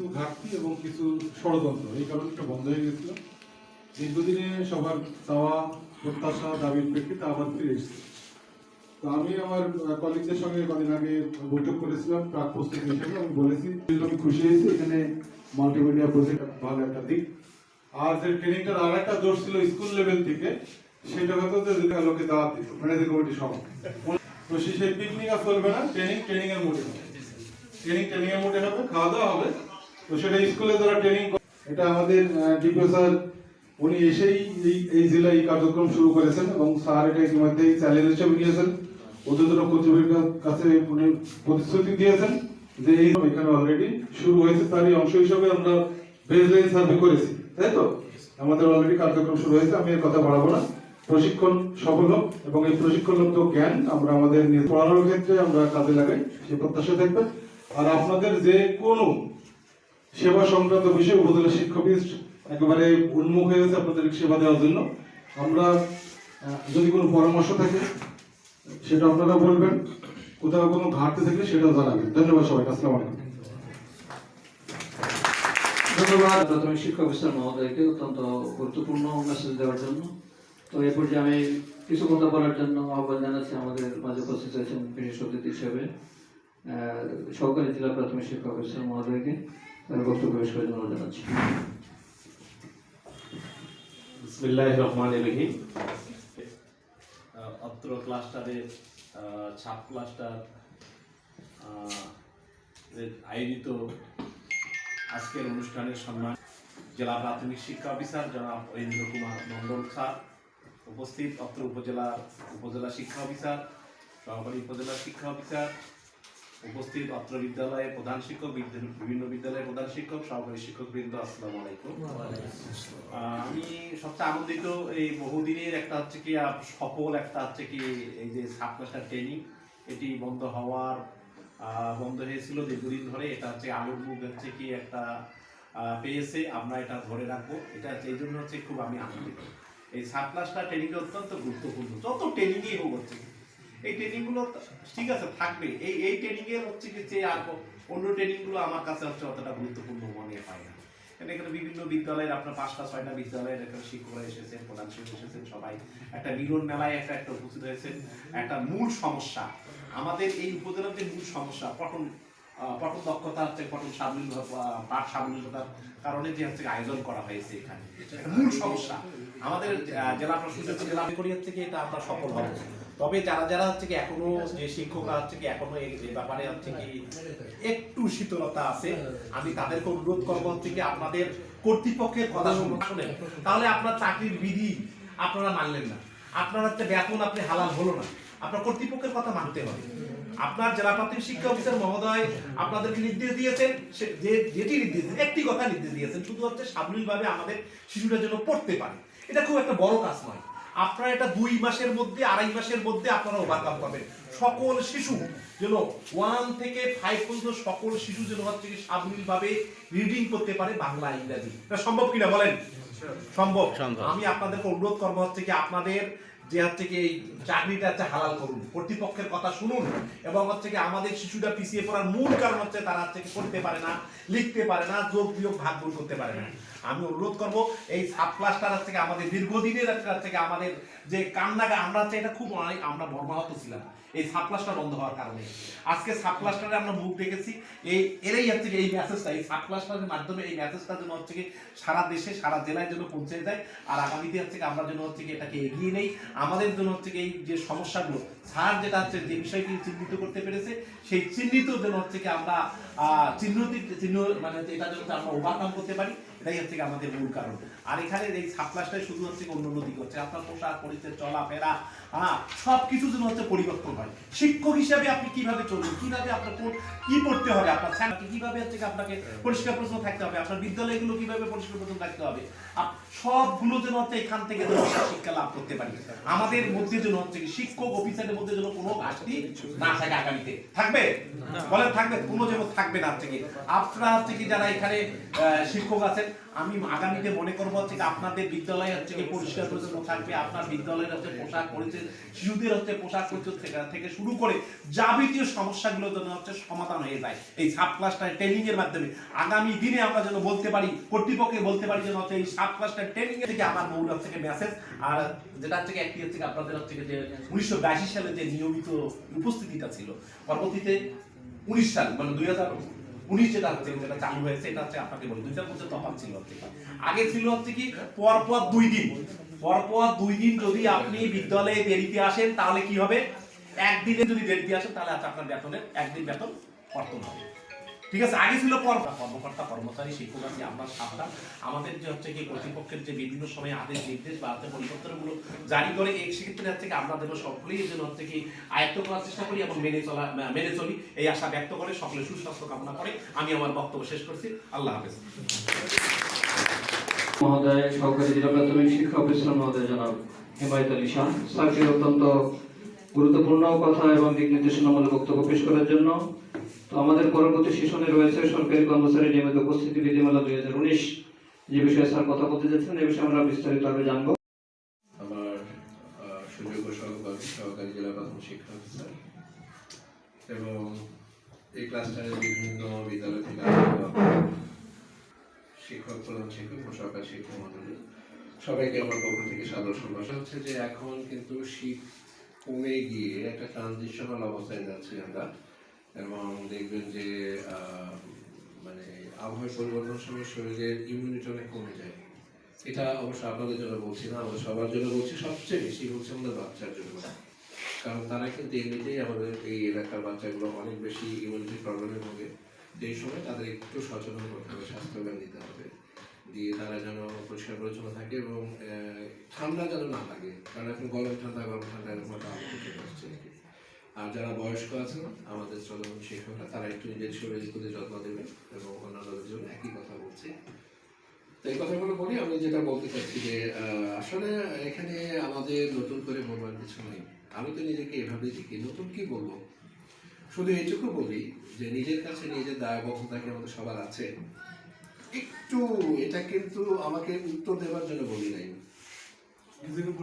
কিছু ঘাটতি এবং কিছু ষড়যন্ত্র, এই কারণে এটা বন্ধ হয়ে গেছিল। দীর্ঘদিনে সবার চাওয়া, প্রত্যাশা, দাবির প্রেক্ষিতে আবার ফিরে এসেছে। তো আমি আমার কলিগদের সঙ্গে কদিন আগে বৈঠক করেছিলাম, প্রাক প্রস্তুতি হিসেবে। আমি বলেছি আমি খুশি হয়েছি, এখানে মাল্টিমিডিয়া প্রজেক্ট ভালো একটা দিক। আর যে ট্রেনিংটার আর একটা জোর ছিল স্কুল লেভেল থেকে সেটা হয়তো যে যেটা লোকে দাওয়াত দিত ম্যানেজিং কমিটি সহ তো সেই পিকনিক আর চলবে না ট্রেনিং ট্রেনিং এর মোডে হবে। ট্রেনিং ট্রেনিং এর মোডে হবে খাওয়া দাওয়া হবে। তো সেটা স্কুলে যারা ট্রেনিং এটা আমাদের ডিপিও স্যার উনি এসেই এই এই জেলায় এই কার্যক্রম শুরু করেছেন এবং স্যার এটা ইতিমধ্যেই চ্যালেঞ্জ হিসেবে নিয়েছেন। উদ্যোতন কর্তৃপক্ষের কাছে উনি প্রতিশ্রুতি দিয়েছেন যে এই এখানে অলরেডি শুরু হয়েছে, তারই অংশ হিসেবে আমরা বেসলাইন সার্ভে করেছি। তাই তো? আমাদের অলরেডি কার্যক্রম শুরু হয়েছে, আমি এর কথা বাড়াবো না। প্রশিক্ষণ সফল হোক এবং এই প্রশিক্ষণগত জ্ঞান আমরা আমাদের পড়ানোর ক্ষেত্রে আমরা কাজে লাগাই, সে প্রত্যাশা থাকবে। আর আপনাদের যে কোনো সেবা সংক্রান্ত বিষয়ে উপজেলা শিক্ষক একেবারে উন্মুখ হয়ে গেছে আপনাদের সেবা দেওয়ার জন্য। আমরা যদি কোনো পরামর্শ থাকে, সেটা আপনারা বলবেন। কোথাও কোনো ঘাটতি থাকলে সেটাও জানাবেন। ধন্যবাদ সবাই আসসালামু আলাইকুম। ধন্যবাদ। প্রাথমিক শিক্ষক অফিসার মহোদয়কে অত্যন্ত গুরুত্বপূর্ণ মেসেজ দেওয়ার জন্য। তো এ পর্যায়ে আমি কিছু কথা বলার জন্য আহ্বান জানাচ্ছি আমাদের মাঝে উপস্থিত আছেন বিশেষ অতিথি হিসেবে সহকারী জেলা প্রাথমিক শিক্ষক অফিসার মহোদয়কে। তার বক্তব্য পেশ করার জন্য জানাচ্ছি। রহমান রহিম অত্র ক্লাস্টারের ছাপ ক্লাস্টার আয়োজিত আজকের অনুষ্ঠানের সম্মান জেলা প্রাথমিক শিক্ষা অফিসার জনাব ঐন্দ্র কুমার মন্ডল স্যার, উপস্থিত অত্র উপজেলার উপজেলা শিক্ষা অফিসার, সহকারী উপজেলা শিক্ষা অফিসার উপস্থিত অত্র বিদ্যালয়ের প্রধান শিক্ষক বিভিন্ন বিদ্যালয়ের প্রধান শিক্ষক সহকারী শিক্ষক বৃন্দ আসসালামু আলাইকুম আমি সবচেয়ে আনন্দিত এই বহুদিনের একটা হচ্ছে কি সফল একটা হচ্ছে কি এই যে সাবক্লাসটার ট্রেনিং। এটি বন্ধ হওয়ার বন্ধ হয়েছিল দীর্ঘদিন ধরে। এটা হচ্ছে আলোর মুখ হচ্ছে কি একটা পেয়েছে। আমরা এটা ধরে রাখব। এটা হচ্ছে এই জন্য হচ্ছে খুব আমি আনন্দিত। এই সাব ক্লাস্টার ট্রেনিংটা অত্যন্ত গুরুত্বপূর্ণ। যত ট্রেনিংই হোক হচ্ছে। এই ট্রেনিংগুলো ঠিক আছে, থাকবে। এই এই ট্রেনিং এর হচ্ছে কি যে আর অন্য ট্রেনিংগুলো আমার কাছে হচ্ছে অতটা গুরুত্বপূর্ণ মনে হয় না। এখানে বিভিন্ন বিদ্যালয়ের আপনার পাঁচটা, ছয়টা বিদ্যালয়ের এখানে শিক্ষকরা এসেছেন প্রধান শিক্ষক এসেছেন, সবাই। একটা মিলন মেলায় একটা একটা উপস্থিত হয়েছেন। একটা মূল সমস্যা। আমাদের এই উপজেলার যে মূল সমস্যা, পঠন পঠন দক্ষতা হচ্ছে পঠন সাবলীল পাঠ সাবলীলতার কারণে যে হচ্ছে আয়োজন করা হয়েছে এখানে। মূল সমস্যা। আমাদের জেলা প্রশাসনের জেলা করি হচ্ছে এটা আমরা সফল হব। তবে যারা যারা হচ্ছে কি এখনও যে শিক্ষকরা হচ্ছে কি এখনও এই ব্যাপারে হচ্ছে কি একটু শীতলতা আছে আমি তাদেরকে অনুরোধ করব হচ্ছে কি আপনাদের কর্তৃপক্ষের কথা শুনুন। তাহলে আপনার চাকরির বিধি আপনারা মানলেন না। আপনার হচ্ছে বেতন আপনি হালাল হলো না। আপনার কর্তৃপক্ষের কথা মানতে হবে। আপনার জেলা প্রাথমিক শিক্ষা অফিসার মহোদয় আপনাদেরকে নির্দেশ দিয়েছেন যে যেটি নির্দেশ দিয়েছেন একটি কথা নির্দেশ দিয়েছেন শুধু হচ্ছে সাবলীলভাবে আমাদের শিশুরা যেন পড়তে পারে। এটা খুব একটা বড় কাজ নয়। আপনারা এটা দুই মাসের মধ্যে আড়াই মাসের মধ্যে আপনারা ওভারকাম পাবেন। সকল শিশু যেন ওয়ান থেকে ফাইভ পর্যন্ত সকল শিশু যেন হচ্ছে কি সাবলীলভাবে রিডিং করতে পারে বাংলা ইংরাজি। এটা সম্ভব কিনা বলেন? সম্ভব। আমি আপনাদেরকে অনুরোধ করব হচ্ছে কি আপনাদের যে হচ্ছে কি এই চাকরিটা হচ্ছে হালাল করুন, কর্তৃপক্ষের কথা শুনুন এবং হচ্ছে কি আমাদের শিশুটা পিছিয়ে পড়ার মূল কারণ হচ্ছে তারা হচ্ছে পড়তে পারে না, লিখতে পারে না, যোগ বিয়োগ ভাগ গুণ করতে পারে না। আমি অনুরোধ করব, এই সাব ক্লাসটার হচ্ছে আমাদের দীর্ঘদিনের হচ্ছে আমাদের যে কান্নাগা আমরা হচ্ছে এটা খুব আমরা মর্মাহত ছিলাম। এই সাব ক্লাসটা বন্ধ হওয়ার কারণে। আজকে সাব ক্লাসটারে আমরা মুখ দেখেছি, এই এরাই হচ্ছে এই মেসেজটা এই সাব ক্লাসটার মাধ্যমে এই মেসেজটা যেন হচ্ছে কি সারা দেশে, সারা জেলায় যেন পৌঁছে যায়, আর আগামীতে হচ্ছে কি আমরা যেন হচ্ছে কি এটাকে এগিয়ে নেই। আমাদের জন্য হচ্ছে কি এই যে সমস্যাগুলো, স্যার যেটা হচ্ছে যে বিষয়টি চিহ্নিত করতে পেরেছে, সেই চিহ্নিত যেন হচ্ছে কি আমরা চিহ্নিত চিহ্ন মানে এটা যেন আমরা ওভারকাম করতে পারি। এটাই হচ্ছে আমাদের মূল কারণ। আর এখানে এই সাপ্লাসটাই শুধু হচ্ছে অন্য নদী করছে আপনার পোশাক পরিচয় চলাফেরা হ্যাঁ সব কিছু যেন হচ্ছে পরিবর্তন হয়। শিক্ষক হিসাবে আপনি কীভাবে চলবেন? কীভাবে আপনার কোন- কি পড়তে হবে আপনার কীভাবে হচ্ছে আপনাকে পরিষ্কার প্রশ্ন থাকতে হবে? আপনার বিদ্যালয়গুলো কীভাবে পরিষ্কার প্রশ্ন থাকতে হবে? সবগুলো যেন হচ্ছে এখান থেকে যেন শিক্ষা লাভ করতে পারি। আমাদের মধ্যে যেন হচ্ছে শিক্ষক অফিসারের মধ্যে যেন কোনো ঘাটতি না থাকে আগামীতে। থাকবে? বলেন থাকবে কোনো যেন থাকবে না হচ্ছে কি। আপনারা হচ্ছে কি যারা এখানে আহ, শিক্ষক আছেন আমি আগামীতে মনে করব হচ্ছে আপনাদের বিদ্যালয় হচ্ছে কি পরিষ্কার পরিচ্ছন্ন থাকবে, আপনার বিদ্যালয়ের হচ্ছে পোশাক পরিচ্ছদ শিশুদের হচ্ছে পোশাক পরিচ্ছদ থেকে শুরু করে যাবতীয় সমস্যাগুলো যেন হচ্ছে সমাধান হয়ে যায়। এই সাব ক্লাসটার ট্রেনিং এর মাধ্যমে। আগামী দিনে আমরা যেন বলতে পারি কর্তৃপক্ষে বলতে পারি যেন হচ্ছে এই সাব ক্লাসটার ট্রেনিং থেকে আমার মৌল হচ্ছে মেসেজ আর যেটা হচ্ছে একটি হচ্ছে আপনাদের হচ্ছে যে উনিশশো সালে যে নিয়মিত উপস্থিতিটা ছিল, পরবর্তীতে উনিশ সাল মানে দুই হাজার উনিশ যেটা হচ্ছে, যেটা চালু হয়েছে, এটা হচ্ছে আপনাকে বলি। দুইটার মধ্যে তফাৎ ছিল হচ্ছে। আগে ছিল হচ্ছে কি, পরপর দুই দিন। পরপর দুই দিন যদি আপনি বিদ্যালয়ে দেরিতে আসেন, তাহলে কি হবে? একদিনে যদি দেরিতে আসেন, তাহলে আচ্ছা আপনার বেতনের, একদিন বেতন কর্তন হবে। ঠিক আছে, আগে ছিল কর্মকর্তা। কর্মচারী শিক্ষক আছে আমরা সাবধান আমাদের যে হচ্ছে কি কর্তৃপক্ষের যে বিভিন্ন সময় আদেশ, নির্দেশ বা পরিবর্তনগুলো জারি করে, এই সেক্ষেত্রে হচ্ছে কি যেন সকলেই এর হচ্ছে কি আয়ত্ত করার চেষ্টা করি এবং মেনে চলা মেনে চলি, এই আশা ব্যক্ত করে সকলে সুস্বাস্থ্য কামনা করে। আমি আমার বক্তব্য শেষ করছি। আল্লাহ হাফেজ। মহোদয়, সহকারী জেলা প্রাথমিক শিক্ষা অফিসার মহোদয়, জনাব হিমায়ত আলী শাহ। স্যারকে অত্যন্ত গুরুত্বপূর্ণ কথা এবং দিক নির্দেশনামূলক বক্তব্য পেশ করার জন্য তো আমাদের পরবর্তী সেশনে রয়েছে সরকারি কর্মচারী নিয়মিত উপস্থিতি বিধিমালা দুই হাজার উনিশ যে বিষয়ে স্যার কথা বলতে যাচ্ছেন, এ বিষয়ে আমরা বিস্তারিত আরও জানব। আমার সুযোগ্য সহকর্মী সহকারী জেলা প্রাথমিক শিক্ষা অফিসার এবং এই বিভিন্ন বিদ্যালয় থেকে শিক্ষক, প্রধান শিক্ষক সহকারী শিক্ষক মন্ডলী, সবাইকে আমার পক্ষ থেকে সাদর সম্ভাষণ হচ্ছে যে এখন কিন্তু শীত কমে গিয়ে একটা ট্রানজিশনাল অবস্থায় যাচ্ছি আমরা। এবং দেখবেন যে মানে আবহাওয়া পরিবর্তনের সময় শরীরের ইমিউনিটি অনেক কমে যায়। এটা অবশ্য আপনাদের জন্য বলছি না আমাদের সবার জন্য বলছি, সবচেয়ে বেশি বলছি আমাদের বাচ্চার জন্য। কারণ তারা কিন্তু এমনিতেই আমাদের এই এলাকার বাচ্চাগুলো অনেক বেশি ইমিউনিটি প্রবলেমে ভোগে। সেই সময় তাদের একটু সচেতন করতে হবে, স্বাস্থ্যজ্ঞান দিতে হবে। দিয়ে তারা যেন পরিষ্কার পরিচ্ছন্ন থাকে এবং ঠান্ডা যেন না লাগে। কারণ এখন গরম ঠান্ডা গরম ঠান্ডা, এরকম একটা আসছে। আর যারা বয়স্ক আছেন আমাদের শ্রদ্ধা শিক্ষকরা তারা একটু নিজের প্রতি যত্ন দেবেন এবং অন্যান্যদের জন্য একই কথা বলছি। তো এই কথাগুলো বলি আমি যেটা বলতে চাচ্ছি যে আসলে এখানে আমাদের নতুন করে বলবার কিছু নেই। আমি তো নিজেকে এভাবে দেখি। নতুন কি বলব? শুধু এইটুকু বলি যে নিজের কাছে নিজের দায়বদ্ধতা আমাদের সবার আছে। একটু এটা কিন্তু আমাকে উত্তর দেওয়ার জন্য বলি নাই।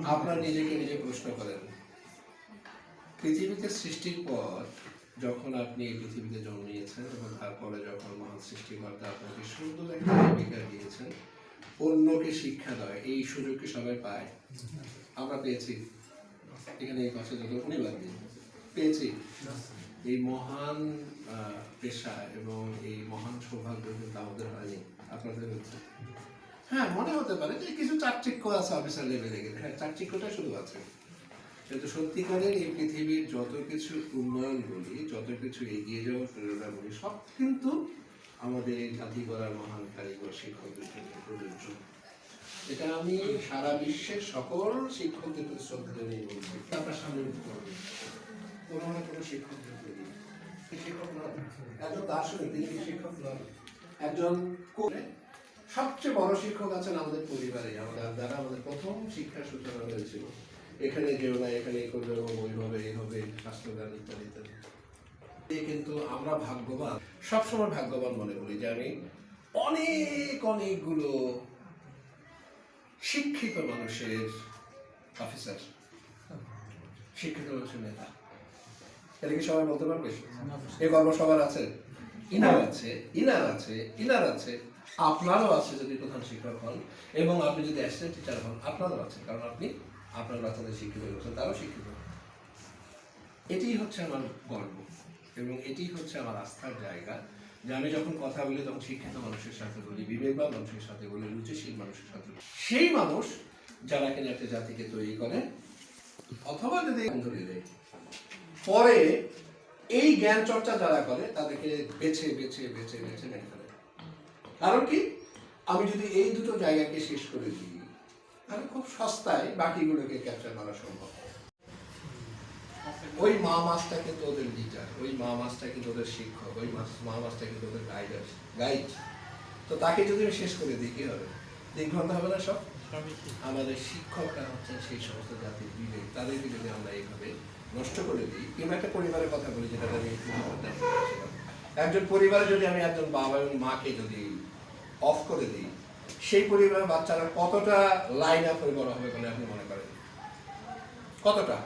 আপনার নিজেকে নিজে প্রশ্ন করেন। পৃথিবীতে সৃষ্টির পর যখন আপনি এই পৃথিবীতে জন্মিয়েছেন এবং তারপরে যখন মহান সৃষ্টিকর্তা আপনাকে সুন্দর একটা জীবিকা দিয়েছেন, অন্যকে শিক্ষা দেয়, এই সুযোগ কি সবাই পায়? আমরা পেয়েছি। এখানে এই পাশে যত উনি বাদ পেয়েছি। এই মহান পেশা এবং এই মহান সৌভাগ্য কিন্তু আমাদের হয়নি। আপনাদের হচ্ছে? হ্যাঁ মনে হতে পারে যে কিছু চাকচিক্য আছে অফিসার লেভেলে গেলে। হ্যাঁ চাকচিক্যটা শুধু আছে। কিন্তু সত্যিকারের এই পৃথিবীর যত কিছু উন্নয়ন বলি যত কিছু এগিয়ে যাওয়ার প্রেরণা বলি সব কিন্তু আমাদের এই জাতি গড়ার মহান কারিগর শিক্ষকদের জন্য প্রযোজ্য এটা আমি সারা বিশ্বের সকল শিক্ষকদের প্রতি শ্রদ্ধা জানিয়ে বলছি। সামনে পারবেন কোনো না কোনো শিক্ষক শিক্ষক নন একজন দার্শনিক, তিনি শিক্ষক নন একজন সবচেয়ে বড় শিক্ষক আছেন আমাদের পরিবারে, আমাদের দ্বারা আমাদের প্রথম শিক্ষার সূচনা হয়েছিল। এখানে যেও না এখানে এই করবে এবং ওইভাবে এই হবে স্বাস্থ্যজ্ঞান ইত্যাদি ইত্যাদি কিন্তু আমরা ভাগ্যবান সবসময় ভাগ্যবান মনে করি যে আমি অনেক অনেকগুলো শিক্ষিত মানুষের অফিসার শিক্ষিত মানুষের নেতা। এটা কি সবাই বলতে পারবে? এই গর্ব সবার আছে? ইনার আছে ইনার আছে ইনার আছে। আপনারও আছে যদি প্রধান শিক্ষক হন এবং আপনি যদি অ্যাসিস্ট্যান্ট টিচার হন আপনারও আছে কারণ আপনি আপনার বাচ্চাদের শিক্ষিত করেছেন তারাও শিক্ষিত এটাই হচ্ছে আমার গর্ব এবং এটাই হচ্ছে আমার আস্থার জায়গা যে আমি যখন কথা বলি তখন শিক্ষিত মানুষের সাথে বলি, বিবেকবান মানুষের সাথে বলি, রুচিশীল মানুষের সাথে বলি। সেই মানুষ যারা কিনা একটা জাতিকে তৈরি করে অথবা যদি দেয় পরে এই জ্ঞান চর্চা যারা করে তাদেরকে বেছে বেছে বেছে বেছে মেরে ফেলে। কারণ কি? আমি যদি এই দুটো জায়গাকে শেষ করে দিই তাহলে খুব সস্তায় বাকিগুলোকে ক্যাপচার করা সম্ভব। ওই মা মাছটা কিন্তু ওদের লিডার ওই মা মাছটা কিন্তু ওদের শিক্ষক ওই মাছ মা মাছটা কিন্তু ওদের গাইডার গাইড তো তাকে যদি আমি শেষ করে দিই কি হবে? দিগ্ভ্রান্ত হবে না সব? আমাদের শিক্ষকরা হচ্ছেন সেই সমস্ত জাতির বিবেক তাদেরকে যদি আমরা এইভাবে নষ্ট করে দিই। কিংবা একটা পরিবারের কথা বলি যেটা আমি। একজন পরিবারে যদি আমি একজন বাবা এবং মাকে যদি অফ করে দিই সেই পরিবারের বাচ্চারা কতটা লাইন আপ হয়ে বড় হবে বলে আপনি মনে করেন? কতটা?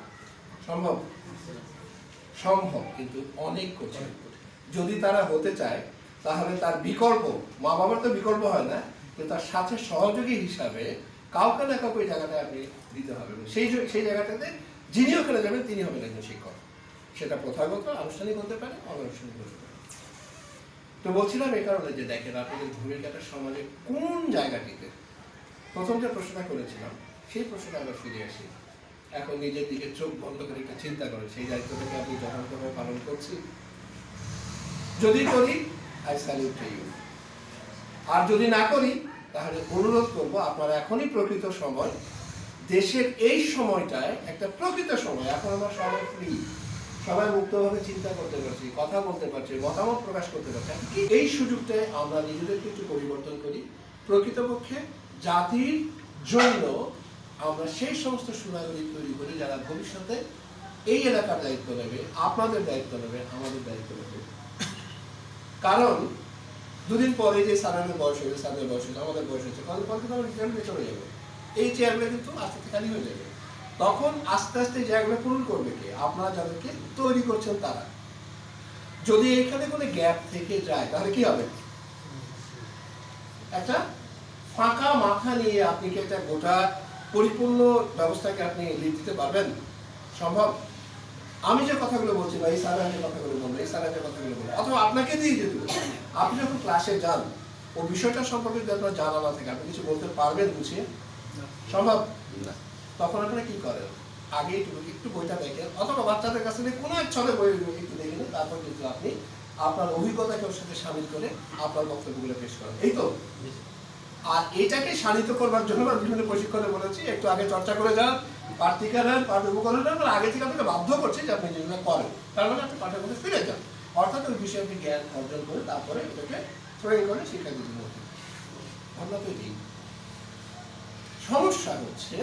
সম্ভব? সম্ভব, কিন্তু অনেক কঠিন। যদি তারা হতে চায়, তাহলে তার বিকল্প মা বাবার তো বিকল্প হয় না, কিন্তু তার সাথে সহযোগী হিসাবে কাউকে না কাউকে ওই জায়গাটায় আপনি দিতে হবে। সেই সেই জায়গাটাতে যিনি ওখানে যাবেন তিনি হবেন একজন শিক্ষক। সেটা প্রথাগত, আনুষ্ঠানিক হতে পারে, অনানুষ্ঠানিক হতে পারে। তো বলছিলাম এই কারণে যে দেখেন আপনাদের ভূমিকাটা সমাজে কোন জায়গাটিতে প্রথম যে প্রশ্নটা করেছিলাম, সেই প্রশ্নটা আমরা ফিরে আসি। এখন নিজের দিকে চোখ বন্ধ করে একটা চিন্তা করেন, সেই দায়িত্বটাকে আপনি যথাযথভাবে পালন করছি। যদি করি আই স্যালিউট ইউ আর যদি না করি, তাহলে অনুরোধ করব, আপনারা এখনই প্রকৃত সময়, দেশের এই সময়টায়, একটা প্রকৃত সময়, এখন আমার সবাই ফ্রি সবাই মুক্তভাবে চিন্তা করতে পারছি, কথা বলতে পারছি, মতামত প্রকাশ করতে পারছি। এই সুযোগটায় আমরা নিজেদেরকে একটু পরিবর্তন করি। প্রকৃতপক্ষে জাতির জন্য আমরা সেই সমস্ত সুনাগরিক তৈরি করি যারা ভবিষ্যতে এই এলাকার দায়িত্ব নেবে, আপনাদের দায়িত্ব নেবে, আমাদের দায়িত্ব নেবে। কারণ দুদিন পরে যে সারানের বয়স হয়েছে সারের বয়স হয়েছে, আমাদের বয়স হয়েছে কদিন পর কিন্তু আমরা রিটায়ারমেন্টে চলে যাবে। এই চেয়ারগুলো কিন্তু আস্তে আস্তে খালি হয়ে যাবে। তখন আস্তে আস্তে জায়গাগুলো পূরণ করবে কে? আপনারা যাদেরকে তৈরি করছেন তারা। যদি এখানে কোনো গ্যাপ থেকে যায় তাহলে কি হবে? একটা ফাঁকা মাথা নিয়ে আপনি কি একটা গোটা পরিপূর্ণ ব্যবস্থাকে আপনি লিড দিতে পারবেন? সম্ভব? আমি যে কথাগুলো বলছি বা এই স্যারা যে কথাগুলো বলব এই স্যারা যে কথাগুলো বলব অথবা আপনাকে দিয়ে বলি, আপনি যখন ক্লাসে যান ও বিষয়টা সম্পর্কে যদি আপনার জানা না থাকে আপনি কিছু বলতে পারবেন বুঝিয়ে? সম্ভব? না। তখন আপনারা কি করেন আগে একটু একটু বইটা দেখেন অথবা বাচ্চাদের কাছে কোনো এক ছলে বই একটু দেখে নিন তারপর কিন্তু আপনি আপনার অভিজ্ঞতাকে ওর সাথে সামিল করে আপনার বক্তব্যগুলো পেশ করেন। এই তো? আর এটাকে শানিত করবার জন্য আমরা বিভিন্ন প্রশিক্ষণে বলেছি একটু আগে চর্চা করে যান পার্টিকালের পাঠ উপকরণ আমরা আগে থেকে আপনাকে বাধ্য করছি যে আপনি যেগুলো করেন। তার মানে আপনি পাঠের মধ্যে ফিরে যান। অর্থাৎ ওই বিষয়ে আপনি জ্ঞান অর্জন করে তারপরে এটাকে প্রয়োগ করে শিক্ষা মধ্যে। ঘটনা তো সমস্যা হচ্ছে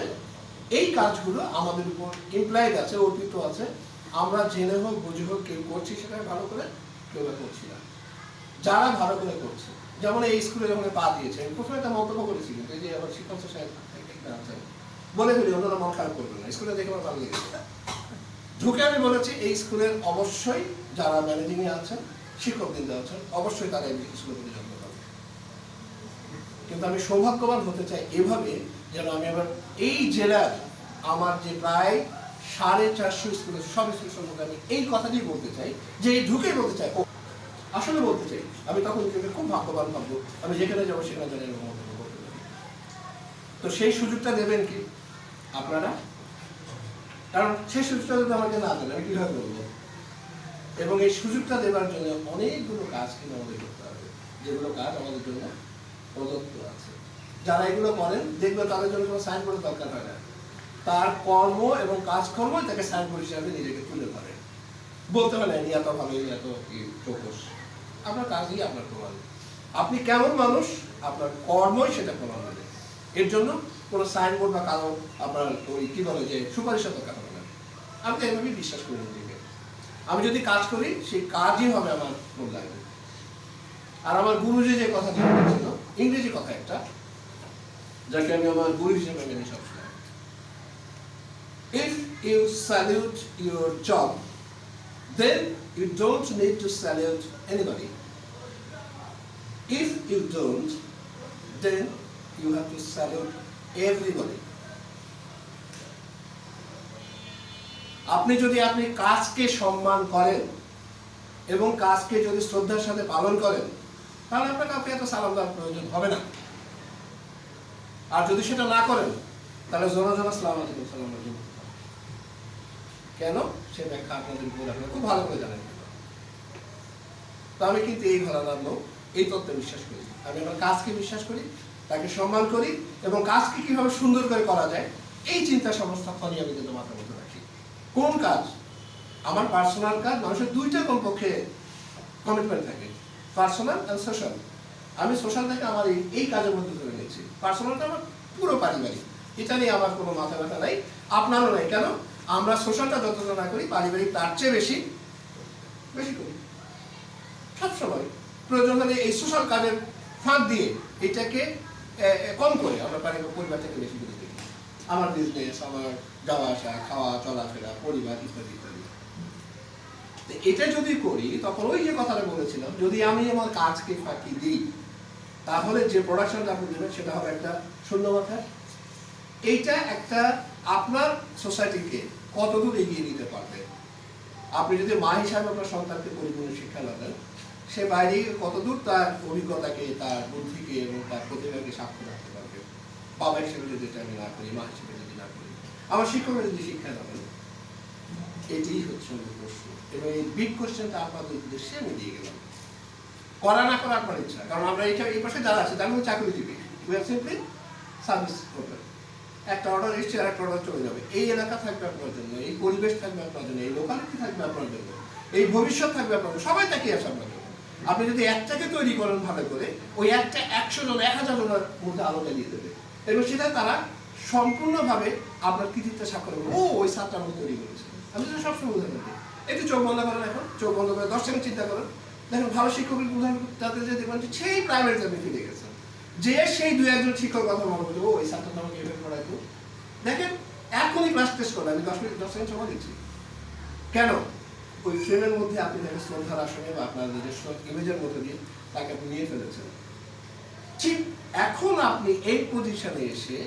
এই কাজগুলো আমাদের উপর ইমপ্লয়েড আছে, অর্পিত আছে। আমরা জেনে হোক, বুঝে হোক, কেউ করছি সেটা ভালো করে, কেউ বা করছি না। যারা ভালো করে করছে, যেমন এই স্কুলে যখন পা দিয়েছে প্রথমে একটা মন্তব্য করেছি, কিন্তু যে আমার শিক্ষক সাহেব বলে ফেলি, অন্যরা মন খারাপ করবে না স্কুলে দেখে আমার ভালো লেগেছে। ঢুকে আমি বলেছি, এই স্কুলের অবশ্যই যারা ম্যানেজিং এ আছেন শিক্ষক বৃন্দ আছেন, অবশ্যই তারা এই স্কুলের প্রতি যত্ন করবে। কিন্তু আমি সৌভাগ্যবান হতে চাই এভাবে যেন আমি আবার এই জেলার আমার যে প্রায় সাড়ে চারশো স্কুলের সব স্কুল সম্পর্কে আমি এই কথাটাই বলতে চাই, যে এই ঢুকেই বলতে চাই। আসলে বলতে চাই, আমি তখন নিজেকে খুব ভাগ্যবান ভাববো, আমি যেখানে যাব সেখানে যেন এরকম তো সেই সুযোগটা দেবেন কি আপনারা? কারণ সেই সুযোগটা যদি আমাকে না দেন, আমি কীভাবে বলব? এবং এই সুযোগটা দেওয়ার জন্য অনেকগুলো কাজ কিন্তু আমাদের করতে হবে, যেগুলো কাজ আমাদের জন্য প্রদত্ত আছে। যারা এগুলো করেন, দেখবে তাদের জন্য কোনো সাইনবোর্ডের দরকার হয় না। তার কর্ম এবং কাজকর্মই তাকে সাইনবোর্ড হিসাবে নিজেকে তুলে ধরে। বলতে হয় না ইনি এত ভালো এত চোখস আপনার কাজই আপনার প্রমাণ। আপনি কেমন মানুষ, আপনার কর্মই সেটা প্রমাণ হবে এর জন্য কোনো সাইনবোর্ড বা কারও আপনার ওই কি বলে যে সুপারিশের দরকার হবে না। আমি তো এভাবেই বিশ্বাস করি নিজেকে। আমি যদি কাজ করি, সেই কাজই হবে আমার মূল্যায়ন। আর আমার গুরুজি যে কথাটি বলেছিল, ইংরেজি কথা একটা যাকে আমি আমার গুরু হিসেবে মেনে সবসময় If you salute your job, then you don't need to salute anybody. If you don't, then you have to salute everybody. আপনি যদি আপনি কাজকে সম্মান করেন এবং কাজকে যদি শ্রদ্ধার সাথে পালন করেন তাহলে আপনার কাউকে এত সালাম দেওয়ার প্রয়োজন হবে না আর যদি সেটা না করেন, তাহলে জোনা জোনা সালাম আলাইকুম সালাম আলাইকুম। কেন? সে ব্যাখ্যা আপনাদের উপর আপনারা খুব ভালো করে জানেন। তো আমি কিন্তু এই ঘরানার লোক এই তত্ত্বে বিশ্বাস করি। আমি আমার কাজকে বিশ্বাস করি, তাকে সম্মান করি এবং কাজকে কীভাবে সুন্দর করে করা যায়, এই চিন্তা সমস্যা ফলে আমি কিন্তু মাথার মধ্যে রাখি। কোন কাজ? আমার পার্সোনাল কাজ, মানুষের দুইটা কমপক্ষে কমিটমেন্ট থাকে। পার্সোনাল অ্যান্ড সোশ্যাল আমি সোশ্যাল থেকে আমার এই কাজের মধ্যে ধরে নিয়েছি। পার্সোনালটা আমার পুরো পারিবারিক। এটা নিয়ে আমার কোনো মাথা ব্যথা নাই, আপনারও নাই। কেন? আমরা সোশ্যালটা যতটা না করি, পারিবারিক তার চেয়ে বেশি বেশি করি। সবসময়। প্রয়োজন হলে এই সোশ্যাল কাজের ফাঁক দিয়ে এটাকে কম করে আমরা পারি পরিবার থেকে বেশি করে দেখি। আমার বিজনেস আমার যাওয়া আসা, খাওয়া, চলাফেরা, পরিবার, ইত্যাদি ইত্যাদি। এটা যদি করি, তখন ওই যে কথাটা বলেছিলাম, যদি আমি আমার কাজকে ফাঁকি দিই তাহলে যে প্রোডাকশনটা আপনি দেবেন সেটা হবে একটা শূন্য মাথায়। এইটা একটা আপনার সোসাইটিকে কতদূর এগিয়ে নিতে পারবে? আপনি যদি মা হিসাবে আপনার সন্তানকে পরিপূর্ণ শিক্ষা দেন, সে বাইরে কতদূর তার অভিজ্ঞতাকে, তার বুদ্ধিকে এবং তার প্রতিভাকে সাক্ষ্য রাখতে পারবে? বাবা হিসেবে যদি এটা আমি না করি, মা হিসেবে যদি না করি আমার শিক্ষকের যদি শিক্ষা না দেন এটিই হচ্ছে প্রশ্ন। এবং এই বিগ কোশ্চেনটা আপনাদের উদ্দেশ্যে আমি দিয়ে গেলাম। করা না করা আপনার ইচ্ছা। কারণ আমরা এইটা এই পাশে যারা আছে, তার মধ্যে চাকরিজীবী। উই আর সিম্পলি সার্ভিস করবেন একটা অর্ডার এসছে আর একটা অর্ডার চলে যাবে। এই এলাকা থাকবে আপনার জন্য, এই পরিবেশ থাকবে আপনার জন্য, এই লোকালিটি থাকবে আপনার জন্য, এই ভবিষ্যৎ থাকবে আপনার জন্য, সবাই তাকিয়ে আছে আপনার জন্য। আপনি যদি একটাকে তৈরি করেন ভালো করে, ওই একটা একশো জন, এক হাজার জনের মধ্যে আলো জ্বালিয়ে দেবে। এবং সেটা তারা সম্পূর্ণভাবে আপনার কৃতিত্ব স্বাক্ষর করবে। ও, ওই সাতটা আমি তৈরি করেছে। আমি সবসময় উদাহরণ দিই একটু চোখ বন্ধ করেন এখন। চোখ বন্ধ করে দশ সেকেন্ড চিন্তা করেন। দেখেন, ভালো তাদের যে দেখবেন সেই প্রাইভেট ফিরে গেছেন যে সেই দু একজন শিক্ষক কথা করছে ওই ছাত্র এভাবে পড়াইতো দেখেন, এখনই ক্লাস টেস্ট করলে আমি দশ মিনিট, দশ সময় দিচ্ছি। কেন? ওই ফ্রেমের মধ্যে আপনি শ্রদ্ধার আসনে বা আপনার নিজস্ব ইমেজের মধ্যে দিয়ে তাকে আপনি নিয়ে ফেলেছেন। ঠিক এখন আপনি এই পজিশনে এসে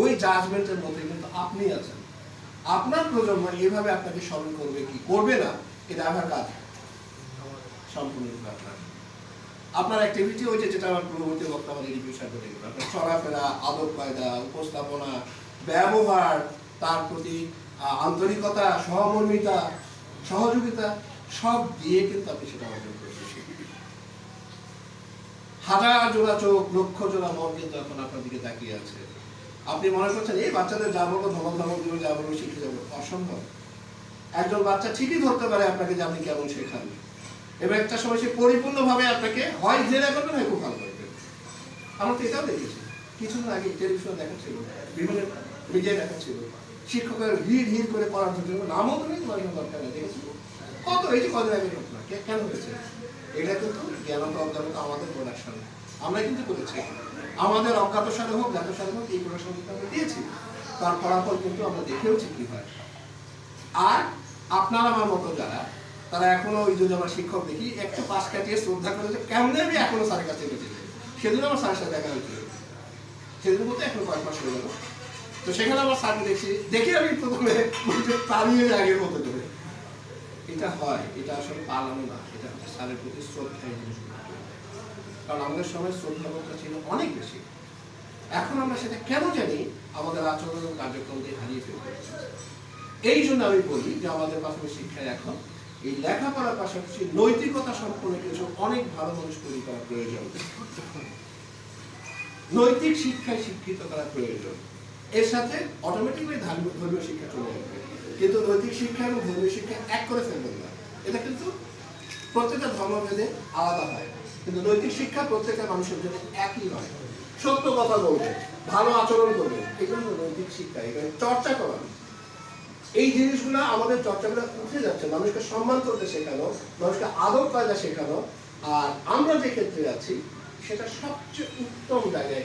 ওই জাজমেন্টের মধ্যে কিন্তু আপনি আছেন। আপনার প্রজন্ম এইভাবে আপনাকে স্মরণ করবে কি? করবে না, এটা আমার কাজ। সম্পূর্ণরূপে আপনার। আপনার অ্যাক্টিভিটি ওই যেটা আমার পূর্ববর্তী বক্তা আমাদের রিভিউ সাথে দেখবেন আপনার চলাফেরা কায়দা, উপস্থাপনা, ব্যবহার, তার প্রতি আন্তরিকতা, সহমর্মিতা, সহযোগিতা, সব দিয়ে কিন্তু আপনি সেটা অর্জন করতে হাজার জোড়া চোখ, লক্ষ জোড়া মন কিন্তু এখন আপনার দিকে তাকিয়ে আছে। আপনি মনে করছেন, এই বাচ্চাদের যা বলব, ধমক যা বলব শিখে যাব অসম্ভব। একজন বাচ্চা ঠিকই ধরতে পারে আপনাকে যে আপনি কেমন শেখান। এবং একটা সময় সে পরিপূর্ণভাবে আপনাকে হয় জেরা করবেন না খুব ভালো করবেন আমরা তো এটাও দেখেছি। কিছুদিন আগে টেলিভিশনে দেখাচ্ছিল বিভিন্ন মিডিয়ায় দেখাচ্ছিল শিক্ষকের ভিড় ভিড় করে পড়ার জন্য নামও তো নেই তোমার দরকার দেখেছি। কত, এই যে কদিন আগে ঘটনা কেন হয়েছে? এটা কিন্তু জ্ঞানত অজ্ঞানত আমাদের প্রোডাকশন আমরা কিন্তু করেছি। আমাদের অজ্ঞাত সারে হোক, জ্ঞাত সারে হোক, এই প্রোডাকশন কিন্তু আমরা দিয়েছি। তার ফলাফল কিন্তু আমরা দেখেওছি কি হয় আর আপনার আমার মতো যারা তারা এখনও ওই যদি আমরা শিক্ষক দেখি, একটু পাশ কাটিয়ে শ্রদ্ধা করে যে কেমনে আমি এখনও স্যারের কাছে গেছি সেদিন আমার স্যারের সাথে দেখা হয়েছিল। সেদিন বলতে এখনও কয়েক মাস হয়ে গেল। তো সেখানে আমার স্যারকে দেখছি। দেখে আমি প্রথমে তাড়িয়ে আগে মতো করে। এটা হয়, এটা আসলে পালানো না, এটা হচ্ছে স্যারের প্রতি শ্রদ্ধা। কারণ আমাদের সময় শ্রদ্ধা শ্রদ্ধাবোধটা ছিল অনেক বেশি। এখন আমরা সেটা কেন জানি আমাদের আচরণ কার্যক্রম দিয়ে হারিয়ে ফেলতে এই জন্য আমি বলি যে আমাদের প্রাথমিক শিক্ষায় এখন এই লেখাপড়ার পাশাপাশি নৈতিকতা সম্পন্ন কিছু অনেক ভালো মানুষ তৈরি করা প্রয়োজন। নৈতিক শিক্ষায় শিক্ষিত করা প্রয়োজন। এর সাথে অটোমেটিকলি ধর্মীয় ধর্মীয় শিক্ষা চলে আসবে। কিন্তু নৈতিক শিক্ষা এবং ধর্মীয় শিক্ষা এক করে ফেলবেন না। এটা কিন্তু প্রত্যেকটা ধর্মভেদে আলাদা হয়। কিন্তু নৈতিক শিক্ষা প্রত্যেকটা মানুষের জন্য একই হয়। সত্য কথা বলবে, ভালো আচরণ করবে, এগুলো হলো নৈতিক শিক্ষা। এখানে চর্চা করা। এই জিনিসগুলো আমাদের চর্চাগুলো উঠে যাচ্ছে। মানুষকে সম্মান করতে শেখানো, মানুষকে আদর কায়দা শেখানো। আর আমরা যে ক্ষেত্রে আছি, সেটা সবচেয়ে উত্তম জায়গায়